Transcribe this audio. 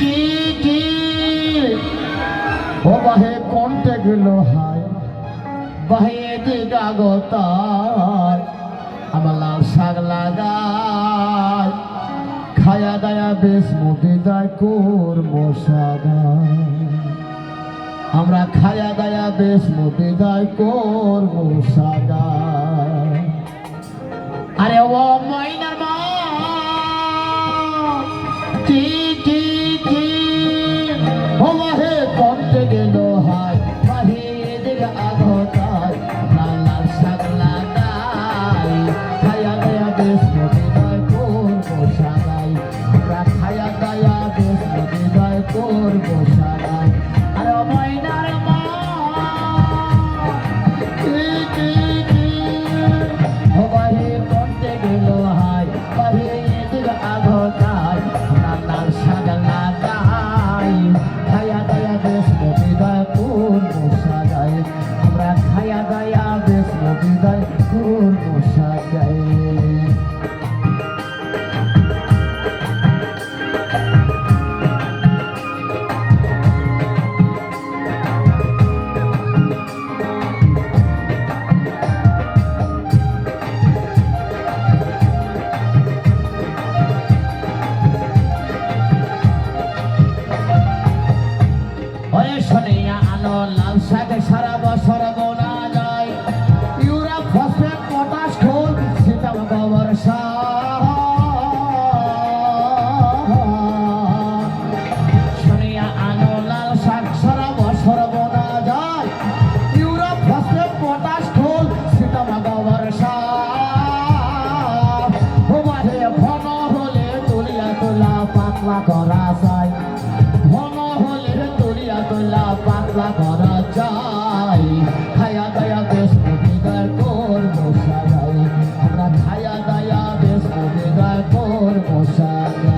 কি কি? ও বাহে কোনটে গেল হায়, বাহে দি গাগতায় আমার লাল শাক লাগায়, খায়া দায়া বেশ মুদি দায় কোর মশাগায় আমরা খায়া দায়া বেশ মুদি দায় কোর মশাগায় দিকে আগতাই ওরে শনিয়া আলো লাল শাক সারা বছর বোনা যায়। ইউরা ফসফেট পটাশ খোল সীতা গোবর শনিয়া লাল শাক সারা বছর বোনা যায়। ইউরা ফসফেট পটাশ খোল সীতা গোবর সার। ও হলে তুলিয়া তোলা পাতলা করা খেলা করা যায়। খায়া দায়া দেশ অধিকার করব সারাই আমরা খায়া দায়া দেশ অধিকার করব সারাই